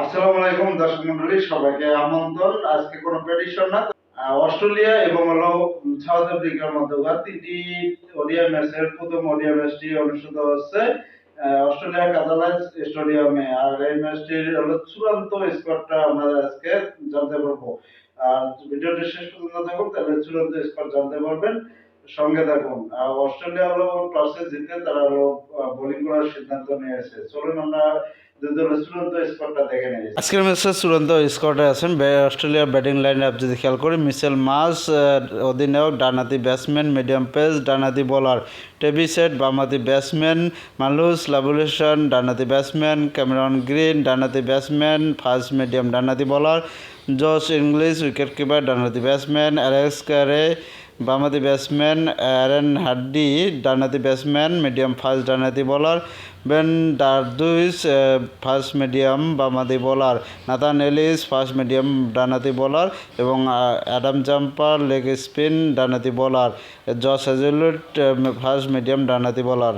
আসসালামু আলাইকুম দর্শক মন্ডলী সবাইকে আমন্ত্রণ। আজকে কোনো না। অস্ট্রেলিয়া এবং সাউথ আফ্রিকার তিনটি ম্যাচের প্রথম ওডিআই ম্যাচটি অনুষ্ঠিত হচ্ছে। আহ, অস্ট্রেলিয়া কাজালাইন্স স্টেডিয়ামে। আর এই ম্যাচটির হলো চূড়ান্ত আমরা আজকে জানতে পারব। আর ভিডিওটি শেষ পর্যন্ত দেখুন তাহলে চূড়ান্ত জানতে পারবেন। সঙ্গে থাকুন। অস্ট্রেলিয়া হলো টসে জিতে তারা হলো বোলিং করার সিদ্ধান্ত নিয়েছে চলুন আমরা আজকের ম্যাচের চূড়ান্ত স্কোয়াডে আছেন অস্ট্রেলিয়ার ব্যাটিং লাইন আপ যদি খেয়াল করি, মিচেল মাস অধিনায়ক ডানাতি ব্যাটসম্যান মিডিয়াম পেস ডানাতি বোলার টেবিসেট বামাতি ব্যাটসম্যান মালুস, লাবুলেশন ডানাতি ব্যাটসম্যান ক্যামেরন গ্রিন ডানাতি ব্যাটসম্যান ফাস্ট মিডিয়াম ডানাতি bowler Josh Inglis wicket keeper ডানাতি ব্যাটসম্যান অ্যালেক্স ক্যারে বামাতি ব্যাটসম্যান অ্যারেন হাড্ডি ডানাতি batsman, medium fast ডানাতি bowler Ben Dwarshuis fast medium বামাতি bowler Nathan Ellis, fast medium ডানাতি bowler এবং Adam Zampa, leg spin ডানাতি bowler Josh Hazlewood fast medium ডানাতি bowler.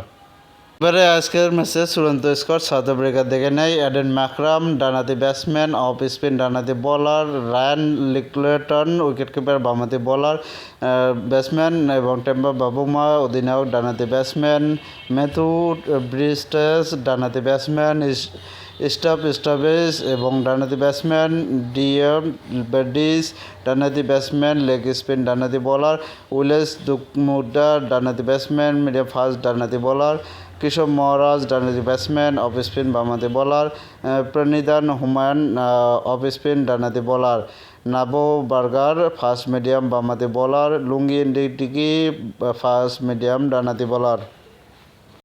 এবারে আজকের ম্যাচে চূড়ান্ত score South Africa দেখে নেই। Aiden Markram ডানাতি batsman, off spin ডানাতি bowler, Ryan Rickelton wicket keeper বামাতি bowler batsman এবং Temba Bavuma অধিনায়ক ডানাতি ব্যাটসম্যান মেথু ব্রিস্টেস ডানাতি ব্যাটসম্যান স্টাফ স্টাবেস এবং ডানাতি ব্যাটসম্যান, ডিএম বেডিস ডানাতি ব্যাটসম্যান, লেগ স্পিন ডানাতি বোলার, উইলেস দুকমুডা ডানাতি ব্যাটসম্যান, মিডিয়াম ফাস্ট ডানাতি বোলার কিশোর মহারাজ, ডানহাতি ব্যাটসম্যান অফ স্পিন বামহাতি বলার প্রণিধান হুমায়ুন অফ স্পিন ডানহাতি বলার নাবো বার্গার ফাস্ট মিডিয়াম বামহাতি বলার লুঙ্গি ইন্ডিটিকি ফাস্ট মিডিয়াম ডানহাতি বোলার